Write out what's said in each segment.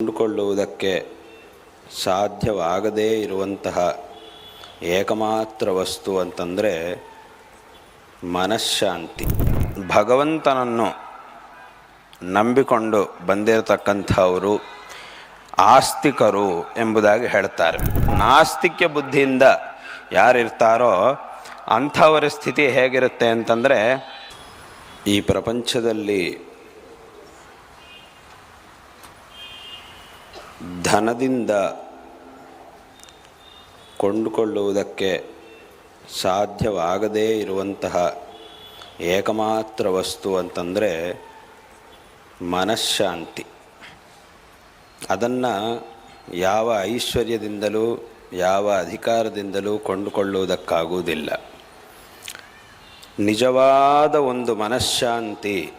ಕೊಂಡುಕೊಳ್ಳುವುದಕ್ಕೆ ಸಾಧ್ಯವಾಗದೇ ಇರುವಂತಹ ಏಕಮಾತ್ರ ವಸ್ತು ಅಂತಂದರೆ ಮನಃಶಾಂತಿ. ಭಗವಂತನನ್ನು ನಂಬಿಕೊಂಡು ಬಂದಿರತಕ್ಕಂಥವರು ಆಸ್ತಿಕರು ಎಂಬುದಾಗಿ ಹೇಳ್ತಾರೆ. ನಾಸ್ತಿಕ್ಯ ಬುದ್ಧಿಯಿಂದ ಯಾರಿರ್ತಾರೋ ಅಂಥವರ ಸ್ಥಿತಿ ಹೇಗಿರುತ್ತೆ ಅಂತಂದರೆ ಈ ಪ್ರಪಂಚದಲ್ಲಿ ಧನದಿಂದ ಕೊಂಡುಕೊಳ್ಳುವುದಕ್ಕೆ ಸಾಧ್ಯವಾಗದೇ ಇರುವಂತಹ ಏಕಮಾತ್ರ ವಸ್ತು ಅಂತಂದರೆ ಮನಃಶಾಂತಿ. ಅದನ್ನು ಯಾವ ಐಶ್ವರ್ಯದಿಂದಲೂ, ಯಾವ ಅಧಿಕಾರದಿಂದಲೂ ಕೊಂಡುಕೊಳ್ಳುವುದಕ್ಕಾಗುವುದಿಲ್ಲ. ನಿಜವಾದ ಒಂದು ಮನಃಶಾಂತಿ,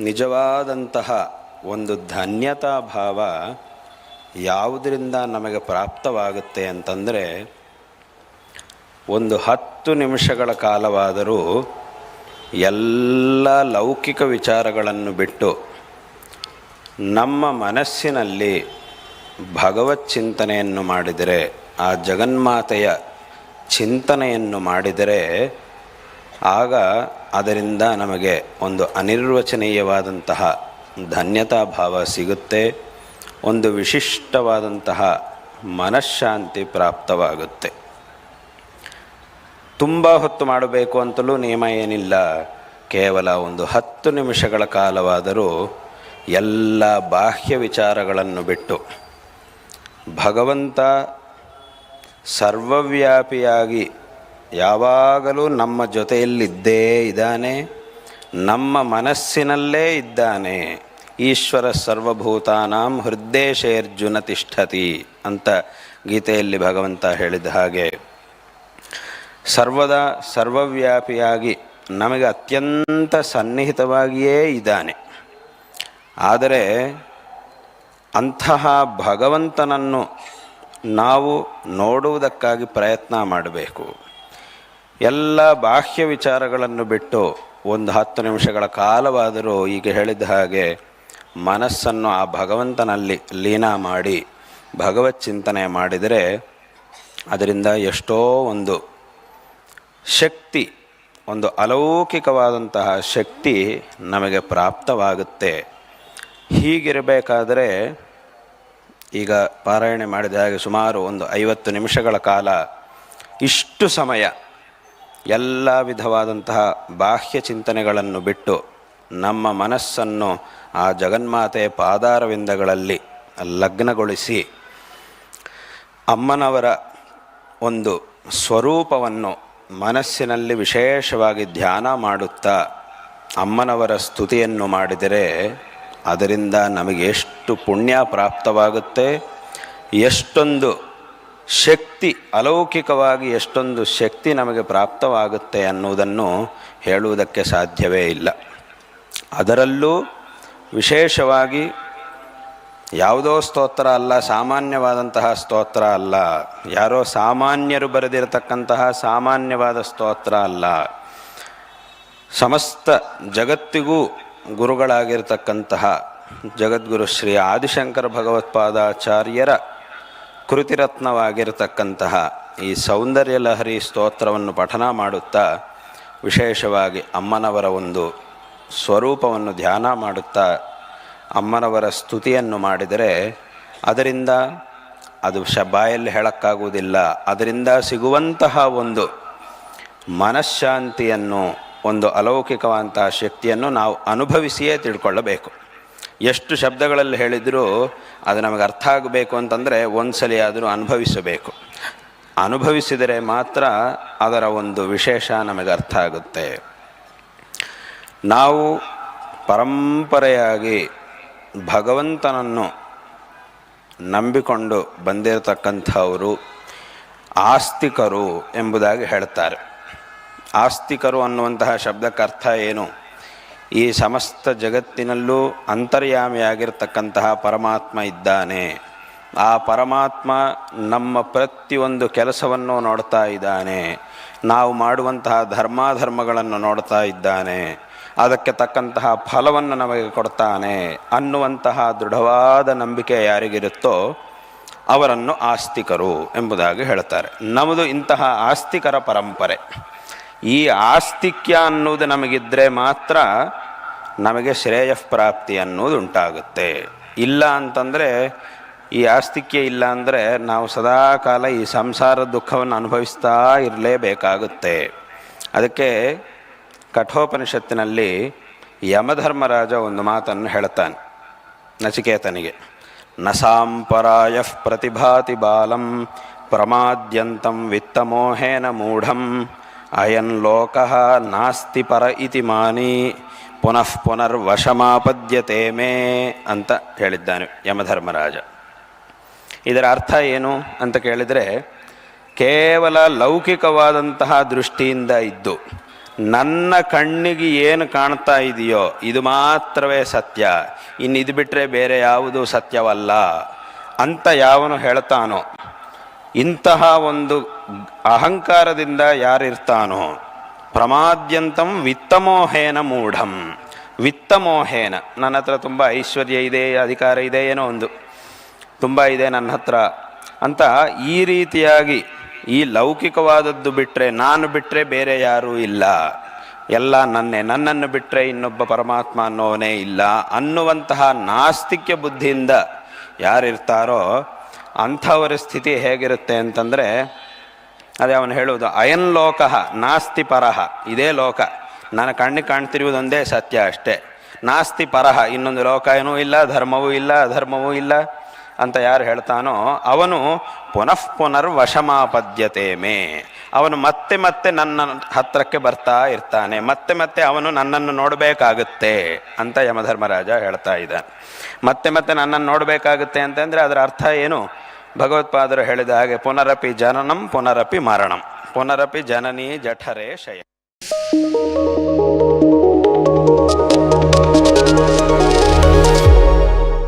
ನಿಜವಾದಂತಹ ಒಂದು ಧನ್ಯತಾ ಭಾವ ಯಾವುದರಿಂದ ನಮಗೆ ಪ್ರಾಪ್ತವಾಗುತ್ತೆ ಅಂತಂದರೆ, ಒಂದು ಹತ್ತು ನಿಮಿಷಗಳ ಕಾಲವಾದರೂ ಎಲ್ಲ ಲೌಕಿಕ ವಿಚಾರಗಳನ್ನು ಬಿಟ್ಟು ನಮ್ಮ ಮನಸ್ಸಿನಲ್ಲಿ ಭಗವತ್ ಚಿಂತನೆಯನ್ನು ಮಾಡಿದರೆ, ಆ ಜಗನ್ಮಾತೆಯ ಚಿಂತನೆಯನ್ನು ಮಾಡಿದರೆ, ಆಗ ಅದರಿಂದ ನಮಗೆ ಒಂದು ಅನಿರ್ವಚನೀಯವಾದಂತಹ ಧನ್ಯತಾ ಭಾವ ಸಿಗುತ್ತೆ. ಒಂದು ವಿಶಿಷ್ಟವಾದಂತಹ ಮನಃಶಾಂತಿ ಪ್ರಾಪ್ತವಾಗುತ್ತೆ. ತುಂಬ ಹೊತ್ತು ಮಾಡಬೇಕು ಅಂತಲೂ ನಿಯಮ ಏನಿಲ್ಲ. ಕೇವಲ ಒಂದು ಹತ್ತು ನಿಮಿಷಗಳ ಕಾಲವಾದರೂ ಎಲ್ಲ ಬಾಹ್ಯ ವಿಚಾರಗಳನ್ನು ಬಿಟ್ಟು ಭಗವಂತ ಸರ್ವವ್ಯಾಪಿಯಾಗಿ ಯಾವಾಗಲೂ ನಮ್ಮ ಜೊತೆಯಲ್ಲಿದ್ದೇ ಇದ್ದಾನೆ, ನಮ್ಮ ಮನಸ್ಸಿನಲ್ಲೇ ಇದ್ದಾನೆ. ಈಶ್ವರ ಸರ್ವಭೂತಾನಾಂ ಹೃದ್ದೇಶೇರ್ಜುನ ತಿಷ್ಠತಿ ಅಂತ ಗೀತೆಯಲ್ಲಿ ಭಗವಂತ ಹೇಳಿದ ಹಾಗೆ ಸರ್ವದಾ ಸರ್ವವ್ಯಾಪಿಯಾಗಿ ನಮಗೆ ಅತ್ಯಂತ ಸನ್ನಿಹಿತವಾಗಿಯೇ ಇದ್ದಾನೆ. ಆದರೆ ಅಂತಹ ಭಗವಂತನನ್ನು ನಾವು ನೋಡುವುದಕ್ಕಾಗಿ ಪ್ರಯತ್ನ ಮಾಡಬೇಕು. ಎಲ್ಲ ಬಾಹ್ಯ ವಿಚಾರಗಳನ್ನು ಬಿಟ್ಟು ಒಂದು ಹತ್ತು ನಿಮಿಷಗಳ ಕಾಲವಾದರೂ ಈಗ ಹೇಳಿದ ಹಾಗೆ ಮನಸ್ಸನ್ನು ಆ ಭಗವಂತನಲ್ಲಿ ಲೀನ ಮಾಡಿ ಭಗವತ್ ಚಿಂತನೆ ಮಾಡಿದರೆ ಅದರಿಂದ ಎಷ್ಟೋ ಒಂದು ಶಕ್ತಿ, ಒಂದು ಅಲೌಕಿಕವಾದಂತಹ ಶಕ್ತಿ ನಮಗೆ ಪ್ರಾಪ್ತವಾಗುತ್ತೆ. ಹೀಗಿರಬೇಕಾದರೆ ಈಗ ಪಾರಾಯಣೆ ಮಾಡಿದ ಹಾಗೆ ಸುಮಾರು ಒಂದು ಐವತ್ತು ನಿಮಿಷಗಳ ಕಾಲ ಇಷ್ಟು ಸಮಯ ಎಲ್ಲ ವಿಧವಾದಂತಹ ಬಾಹ್ಯ ಚಿಂತನೆಗಳನ್ನು ಬಿಟ್ಟು ನಮ್ಮ ಮನಸ್ಸನ್ನು ಆ ಜಗನ್ಮಾತೆ ಪಾದಾರವಿಂದಗಳಲ್ಲಿ ಲಗ್ನಗೊಳಿಸಿ ಅಮ್ಮನವರ ಒಂದು ಸ್ವರೂಪವನ್ನು ಮನಸ್ಸಿನಲ್ಲಿ ವಿಶೇಷವಾಗಿ ಧ್ಯಾನ ಮಾಡುತ್ತಾ ಅಮ್ಮನವರ ಸ್ತುತಿಯನ್ನು ಮಾಡಿದರೆ ಅದರಿಂದ ನಮಗೆ ಎಷ್ಟು ಪುಣ್ಯ ಪ್ರಾಪ್ತವಾಗುತ್ತೆ, ಎಷ್ಟೊಂದು ಶಕ್ತಿ, ಅಲೌಕಿಕವಾಗಿ ಎಷ್ಟೊಂದು ಶಕ್ತಿ ನಮಗೆ ಪ್ರಾಪ್ತವಾಗುತ್ತೆ ಅನ್ನುವುದನ್ನು ಹೇಳುವುದಕ್ಕೆ ಸಾಧ್ಯವೇ ಇಲ್ಲ. ಅದರಲ್ಲೂ ವಿಶೇಷವಾಗಿ ಯಾವುದೋ ಸ್ತೋತ್ರ ಅಲ್ಲ, ಸಾಮಾನ್ಯವಾದಂತಹ ಸ್ತೋತ್ರ ಅಲ್ಲ, ಯಾರೋ ಸಾಮಾನ್ಯರು ಬರೆದಿರತಕ್ಕಂತಹ ಸಾಮಾನ್ಯವಾದ ಸ್ತೋತ್ರ ಅಲ್ಲ. ಸಮಸ್ತ ಜಗತ್ತಿಗೂ ಗುರುಗಳಾಗಿರ್ತಕ್ಕಂತಹ ಜಗದ್ಗುರು ಶ್ರೀ ಆದಿಶಂಕರ ಭಗವತ್ಪಾದಾಚಾರ್ಯರ ಕೃತಿರತ್ನವಾಗಿರತಕ್ಕಂತಹ ಈ ಸೌಂದರ್ಯ ಲಹರಿ ಸ್ತೋತ್ರವನ್ನು ಪಠನ ಮಾಡುತ್ತಾ ವಿಶೇಷವಾಗಿ ಅಮ್ಮನವರ ಒಂದು ಸ್ವರೂಪವನ್ನು ಧ್ಯಾನ ಮಾಡುತ್ತಾ ಅಮ್ಮನವರ ಸ್ತುತಿಯನ್ನು ಮಾಡಿದರೆ ಅದರಿಂದ ಅದು ಶಬಾಯಲ್ಲಿ ಬಾಯಲ್ಲಿ ಹೇಳೋಕ್ಕಾಗುವುದಿಲ್ಲ. ಅದರಿಂದ ಸಿಗುವಂತಹ ಒಂದು ಮನಃಶಾಂತಿಯನ್ನು, ಒಂದು ಅಲೌಕಿಕವಾದಂತಹ ಶಕ್ತಿಯನ್ನು ನಾವು ಅನುಭವಿಸಿಯೇ ತಿಳ್ಕೊಳ್ಳಬೇಕು. ಎಷ್ಟು ಶಬ್ದಗಳಲ್ಲಿ ಹೇಳಿದರೂ ಅದು ನಮಗೆ ಅರ್ಥ ಆಗಬೇಕು ಅಂತಂದರೆ ಒಂದು ಆದರೂ ಅನುಭವಿಸಬೇಕು. ಅನುಭವಿಸಿದರೆ ಮಾತ್ರ ಅದರ ಒಂದು ವಿಶೇಷ ನಮಗೆ ಅರ್ಥ ಆಗುತ್ತೆ. ನಾವು ಪರಂಪರೆಯಾಗಿ ಭಗವಂತನನ್ನು ನಂಬಿಕೊಂಡು ಬಂದಿರತಕ್ಕಂಥವರು ಆಸ್ತಿಕರು ಎಂಬುದಾಗಿ ಹೇಳ್ತಾರೆ ಆಸ್ತಿಕರು ಅನ್ನುವಂತಹ ಶಬ್ದಕ್ಕೆ ಅರ್ಥ ಏನು? ಈ ಸಮಸ್ತ ಜಗತ್ತಿನಲ್ಲೂ ಅಂತರ್ಯಾಮಿಯಾಗಿರ್ತಕ್ಕಂತಹ ಪರಮಾತ್ಮ ಇದ್ದಾನೆ. ಆ ಪರಮಾತ್ಮ ನಮ್ಮ ಪ್ರತಿಯೊಂದು ಕೆಲಸವನ್ನು ನೋಡ್ತಾ ಇದ್ದಾನೆ. ನಾವು ಮಾಡುವಂತಹ ಧರ್ಮಾಧರ್ಮಗಳನ್ನು ನೋಡ್ತಾ ಇದ್ದಾನೆ. ಅದಕ್ಕೆ ತಕ್ಕಂತಹ ಫಲವನ್ನು ನಮಗೆ ಕೊಡ್ತಾನೆ ಅನ್ನುವಂತಹ ದೃಢವಾದ ನಂಬಿಕೆ ಯಾರಿಗಿರುತ್ತೋ ಅವರನ್ನು ಆಸ್ತಿಕರು ಎಂಬುದಾಗಿ ಹೇಳ್ತಾರೆ. ನಮ್ಮದು ಇಂತಹ ಆಸ್ತಿಕರ ಪರಂಪರೆ. ಈ ಆಸ್ತಿಕ್ಯ ಅನ್ನುವುದು ನಮಗಿದ್ದರೆ ಮಾತ್ರ ನಮಗೆ ಶ್ರೇಯಃಪ್ರಾಪ್ತಿ ಅನ್ನೋದು ಉಂಟಾಗುತ್ತೆ ಇಲ್ಲ ಅಂತಂದರೆ ಈ ಆಸ್ತಿಕ್ಯ ಇಲ್ಲ ಅಂದರೆ ನಾವು ಸದಾ ಕಾಲ ಈ ಸಂಸಾರ ದುಃಖವನ್ನು ಅನುಭವಿಸ್ತಾ ಇರಲೇಬೇಕಾಗುತ್ತೆ. ಅದಕ್ಕೆ ಕಠೋಪನಿಷತ್ತಿನಲ್ಲಿ ಯಮಧರ್ಮರಾಜ ಒಂದು ಮಾತನ್ನು ಹೇಳ್ತಾನೆ ನಚಿಕೇತನಿಗೆ. ನ ಸಾಂಪರಾಯ ಪ್ರತಿಭಾತಿ ಬಾಲಂ, ಪ್ರಮಾದ್ಯಂತಂ ವಿತ್ತಮೋಹೇನ ಮೂಢಂ, ಅಯನ್ ಲೋಕ ನಾಸ್ತಿ ಪರ ಇತಿ ಮಾನಿ, ಪುನಃ ಪುನರ್ವಶಮಾಪದ್ಯತೆ ಮೇ ಅಂತ ಹೇಳಿದ್ದಾನೆ ಯಮಧರ್ಮರಾಜ. ಇದರ ಅರ್ಥ ಏನು ಅಂತ ಕೇಳಿದರೆ, ಕೇವಲ ಲೌಕಿಕವಾದಂತಹ ದೃಷ್ಟಿಯಿಂದ ಇದ್ದು ನನ್ನ ಕಣ್ಣಿಗೆ ಏನು ಕಾಣ್ತಾ ಇದೆಯೋ ಇದು ಮಾತ್ರವೇ ಸತ್ಯ. ಇನ್ನು ಇದು ಬಿಟ್ಟರೆ ಬೇರೆ ಯಾವುದು ಸತ್ಯವಲ್ಲ ಅಂತ ಯಾವನು ಹೇಳ್ತಾನೋ. ಇಂತಹ ಒಂದು ಅಹಂಕಾರದಿಂದ ಯಾರಿರ್ತಾನೋ? ಪ್ರಮಾದ್ಯಂತಂ ವಿತ್ತಮೋಹೇನ ಮೂಢಂ. ವಿತ್ತಮೋಹೇನ. ನನ್ನ ಹತ್ರ ತುಂಬ ಐಶ್ವರ್ಯ ಇದೆ, ಅಧಿಕಾರ ಇದೆ, ಏನೋ ಒಂದು. ತುಂಬ ಇದೆ ನನ್ನ ಹತ್ರ ಅಂತ ಈ ರೀತಿಯಾಗಿ ಈ ಲೌಕಿಕವಾದದ್ದು ಬಿಟ್ಟರೆ ನಾನು ಬಿಟ್ಟರೆ ಬೇರೆ ಯಾರೂ ಇಲ್ಲ. ಎಲ್ಲ ನನ್ನೇ, ನನ್ನನ್ನು ಬಿಟ್ಟರೆ ಇನ್ನೊಬ್ಬ ಪರಮಾತ್ಮ ಅನ್ನೋವನೇ ಇಲ್ಲ. ಅನ್ನುವಂತಹ ನಾಸ್ತಿಕ್ಯ ಬುದ್ಧಿಯಿಂದ ಯಾರಿರ್ತಾರೋ ಅಂಥವರ ಸ್ಥಿತಿ ಹೇಗಿರುತ್ತೆ ಅಂತಂದರೆ, ಅದೇ ಅವನು ಹೇಳುವುದು, ಅಯನ್ ಲೋಕ, ನಾಸ್ತಿ ಪರಹ ಇದೇ ಲೋಕ. ನನ್ನ ಕಣ್ಣಿಗೆ ಕಾಣ್ತಿರುವುದೊಂದೇ ಸತ್ಯ ಅಷ್ಟೇ. ನಾಸ್ತಿ ಪರಹ ಇನ್ನೊಂದು ಲೋಕ ಏನೂ ಇಲ್ಲ, ಧರ್ಮವೂ ಇಲ್ಲ, ಅಧರ್ಮವೂ ಇಲ್ಲ. ಅಂತ ಯಾರು ಹೇಳ್ತಾನೋ ಅವನು ಪುನಃ ಪುನರ್ ವಶಮಾಪದ್ಯತೆ ಮೇ. ಅವನು ಮತ್ತೆ ಮತ್ತೆ ನನ್ನ ಹತ್ರಕ್ಕೆ ಬರ್ತಾ ಇರ್ತಾನೆ. ಮತ್ತೆ ಮತ್ತೆ ಅವನು ನನ್ನನ್ನು ನೋಡಬೇಕಾಗುತ್ತೆ ಅಂತ ಯಮಧರ್ಮರಾಜ ಹೇಳ್ತಾ ಇದ್ದಾನೆ. ಮತ್ತೆ ಮತ್ತೆ ನನ್ನನ್ನು ನೋಡಬೇಕಾಗುತ್ತೆ ಅಂತಂದರೆ ಅದರ ಅರ್ಥ ಏನು? ಭಗವತ್ಪಾದರು ಹೇಳಿದ ಹಾಗೆ ಪುನರಪಿ ಜನನಂ, ಪುನರಪಿ ಮರಣಂ. ಪುನರಪಿ ಜನನೀ ಜಠರೇ ಶಯ